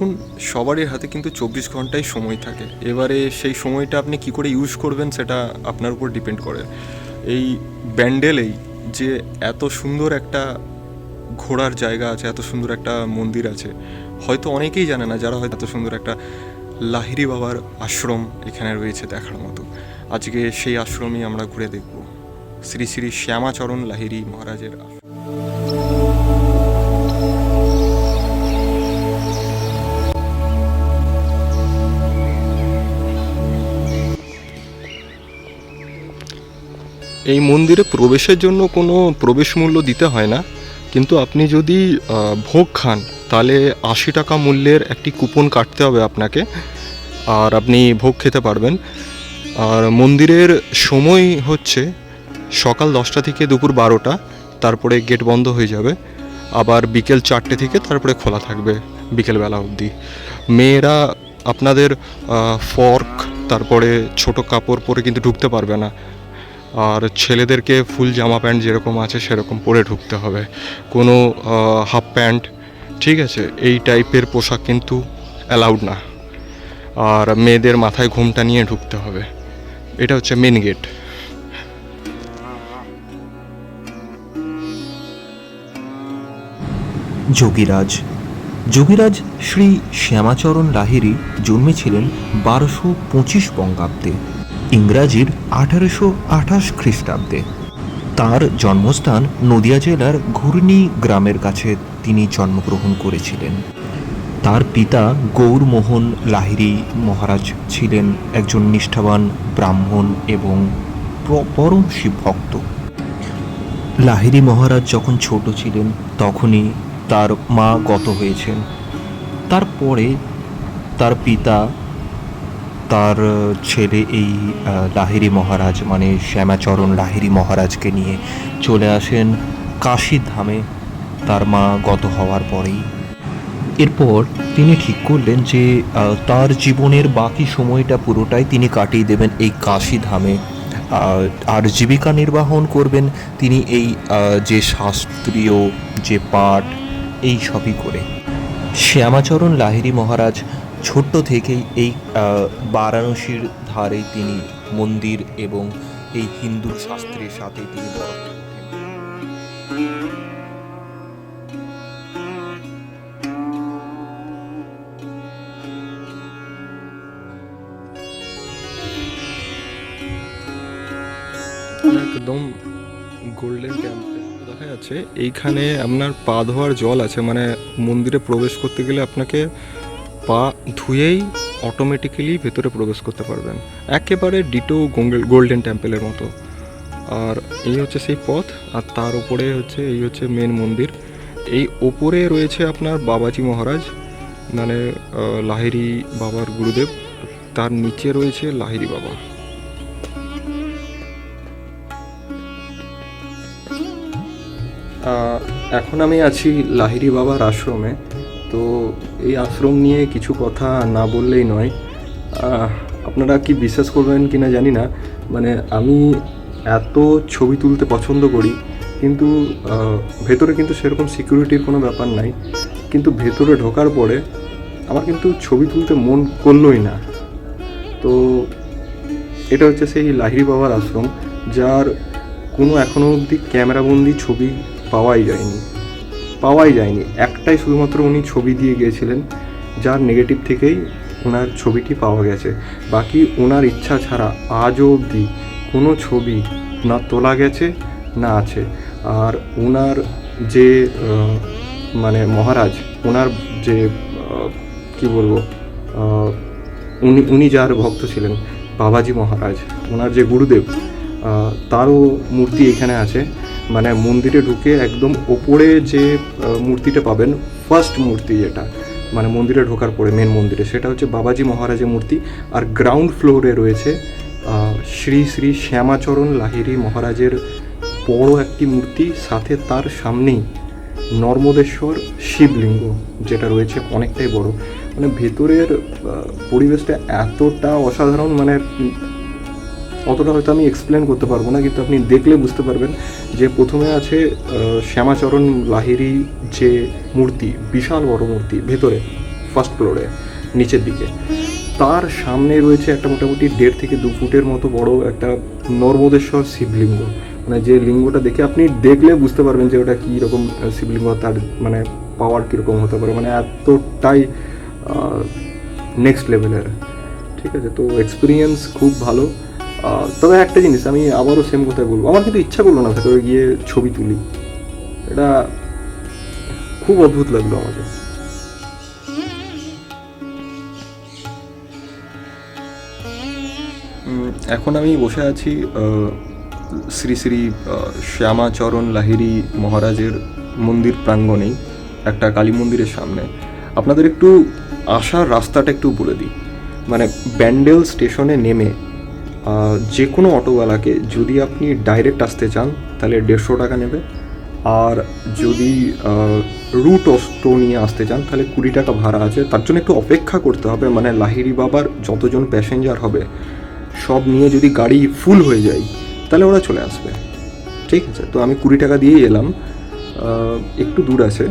দেখুন, সবারই হাতে কিন্তু চব্বিশ ঘন্টাই সময় থাকে। এবারে সেই সময়টা আপনি কি করে ইউজ করবেন সেটা আপনার উপর ডিপেন্ড করে। এই ব্যান্ডেলেই যে এত সুন্দর একটা ঘোরার জায়গা আছে, এত সুন্দর একটা মন্দির আছে, হয়তো অনেকেই জানে না যারা হয়তো এত সুন্দর একটা লাহিরি বাবার আশ্রম এখানে রয়েছে দেখার মতো। আজকে সেই আশ্রমই আমরা ঘুরে দেখব। শ্রী শ্রী শ্যামাচরণ লাহিরি মহারাজের আশ্রম। এই মন্দিরে প্রবেশের জন্য কোনো প্রবেশ মূল্য দিতে হয় না। কিন্তু আপনি যদি ভোগ খান, তাহলে আশি টাকা মূল্যের একটি কুপন কাটতে হবে আপনাকে। আর আপনি ভোগ খেতে পারবেন। আর মন্দিরের সময় হচ্ছে সকাল দশটা থেকে দুপুর বারোটা, তারপরে গেট বন্ধ হয়ে যাবে। আবার বিকেল চারটে থেকে তারপরে খোলা থাকবে বিকেলবেলা অবধি। মেয়েরা আপনাদের ফর্ক, তারপরে ছোট কাপড় পরে কিন্তু ঢুকতে পারবে না। আর ছেলেদেরকে ফুল জামা প্যান্ট যেরকম আছে সেরকম পরে ঢুকতে হবে। কোনো হাফ প্যান্ট, ঠিক আছে? এই টাইপের পোশাক কিন্তু অ্যালাউড না। আর মেয়েদের মাথায় ঘুমটা নিয়ে ঢুকতে হবে। এটা হচ্ছে মেন গেট। যোগীরাজ। যোগীরাজ শ্রী শ্যামাচরণ লাহিড়ী জন্মেছিলেন বারোশো পঁচিশ বঙ্গাব্দে। ইংরাজির আঠারোশো আঠাশ খ্রিস্টাব্দে। তার জন্মস্থান নদিয়া জেলার ঘূর্ণি গ্রামের কাছে তিনি জন্মগ্রহণ করেছিলেন। তার পিতা গৌরমোহন লাহিড়ী মহারাজ ছিলেন একজন নিষ্ঠাবান ব্রাহ্মণ এবং পরম শিবভক্ত লাহিড়ী মহারাজ যখন ছোট ছিলেন, তখনই তার মা গত হয়েছেন। তারপরে তার পিতা তার ছেলে এই লাহিড়ী মহারাজ মানে শ্যামাচরণ লাহিড়ী মহারাজকে নিয়ে চলে আসেন কাশী ধামে। তার মা গত হওয়ার পরেই। এরপর তিনি ঠিক করলেন যে তার জীবনের বাকি সময়টা পুরোটাই তিনি কাটিয়ে দেবেন এই কাশী ধামে। আর জীবিকা নির্বাহন করবেন তিনি এই যে শাস্ত্রীয়, যে পাঠ, এই সবই করে। শ্যামাচরণ লাহিড়ী মহারাজ ছোট্ট থেকেই এই বারাণসীর ধারে তিনি মন্দির এবং এই হিন্দু শাস্ত্রের সাথে তিনি বড় একদম গোল্ডেন টেম্পল দেখা যাচ্ছে। এইখানে আপনার পা ধোয়ার জল আছে মানে মন্দিরে প্রবেশ করতে গেলে আপনাকে পা ধুয়েই অটোমেটিক্যালি ভেতরে প্রবেশ করতে পারবেন। একেবারে ডিটো গোল্ডেন টেম্পলের মতো। আর এই হচ্ছে সেই পথ, আর তার উপরে হচ্ছে, এই হচ্ছে মেন মন্দির। এই ওপরে রয়েছে আপনার বাবাজি মহারাজ মানে লাহিড়ী বাবার গুরুদেব। তার নিচে রয়েছে লাহিড়ী বাবা। এখন আমি আছি লাহিড়ী বাবার আশ্রমে। তো এই আশ্রম নিয়ে কিছু কথা না বললেই নয়। আপনারা কি বিশ্বাস করবেন কি না জানি না। মানে আমি এত ছবি তুলতে পছন্দ করি, কিন্তু ভেতরে কিন্তু সেরকম সিকিউরিটির কোনো ব্যাপার নাই। কিন্তু ভেতরে ঢোকার পরে আমার কিন্তু ছবি তুলতে মন করলোই না। তো এটা হচ্ছে সেই লাহিড়ী বাবার আশ্রম, যার কোনো এখনও অবধি ক্যামেরাবন্দি ছবি পাওয়াই যায়নি। পাওয়াই যায়নি। একটাই শুধুমাত্র উনি ছবি দিয়ে গিয়েছিলেন, যার নেগেটিভ থেকেই ওনার ছবিটি পাওয়া গেছে। বাকি ওনার ইচ্ছা ছাড়া আজও অবধি কোনো ছবি না তোলা গেছে, না আছে। আর ওনার যে মানে মহারাজ ওনার যে কি বলব উনি উনি যার ভক্ত ছিলেন, বাবাজি মহারাজ ওনার যে গুরুদেব তারও মূর্তি এখানে আছে। মানে মন্দিরে ঢুকে একদম ওপরে যে মূর্তিটা পাবেন ফার্স্ট মূর্তি যেটা মানে মন্দিরে ঢোকার পরে মেন মন্দিরে, সেটা হচ্ছে বাবাজি মহারাজের মূর্তি। আর গ্রাউন্ড ফ্লোরে রয়েছে শ্রী শ্রী শ্যামাচরণ লাহিড়ী মহারাজের বড় একটি মূর্তি, সাথে তার সামনেই নর্মদেশ্বর শিবলিঙ্গ, যেটা রয়েছে অনেকটাই বড়। মানে ভেতরের পরিবেশটা এতটা অসাধারণ মানে অতটা হয়তো আমি এক্সপ্লেন করতে পারব না, কিন্তু আপনি দেখলে বুঝতে পারবেন যে প্রথমে আছে শ্যামাচরণ লাহিড়ী যে মূর্তি, বিশাল বড় মূর্তি, ভেতরে ফার্স্ট ফ্লোরে নিচের দিকে। তার সামনে রয়েছে একটা মোটামুটি দেড় থেকে দু ফুটের মতো বড় একটা নর্মদেশ্বর শিবলিঙ্গ। মানে যে লিঙ্গটা দেখে আপনি দেখলে বুঝতে পারবেন যে ওটা কী রকম শিবলিঙ্গ, তার মানে পাওয়ার কীরকম হতে পারে মানে এতটাই নেক্সট লেভেলের ঠিক আছে? তো এক্সপিরিয়েন্স খুব ভালো। তবে একটা জিনিস, আমি আবারও সেম কথাই বলব। আমার কিন্তু ইচ্ছা করল না ভেতরে গিয়ে ছবি তুলি। এটা খুব অদ্ভুত লাগল আমাকে। এখন আমি বসে আছি শ্রী শ্রী শ্যামাচরণ লাহিড়ী মহারাজের মন্দির প্রাঙ্গণেই, একটা কালী মন্দিরের সামনে। আপনাদের একটু আসার রাস্তাটা একটু বলে দিই। মানে ব্যান্ডেল স্টেশনে নেমে যে কোনো অটোওয়ালাকে যদি আপনি ডাইরেক্ট আসতে চান, তাহলে দেড়শো টাকা নেবে। আর যদি রুট অস্টো নিয়ে আসতে চান, তাহলে কুড়ি টাকা ভাড়া আছে। তার জন্য একটু অপেক্ষা করতে হবে মানে লাহিড়ি বাবার যতজন প্যাসেঞ্জার হবে, সব নিয়ে যদি গাড়ি ফুল হয়ে যায়, তাহলে ওরা চলে আসবে। ঠিক আছে? তো আমি কুড়ি টাকা দিয়েই এলাম। একটু দূর আছে।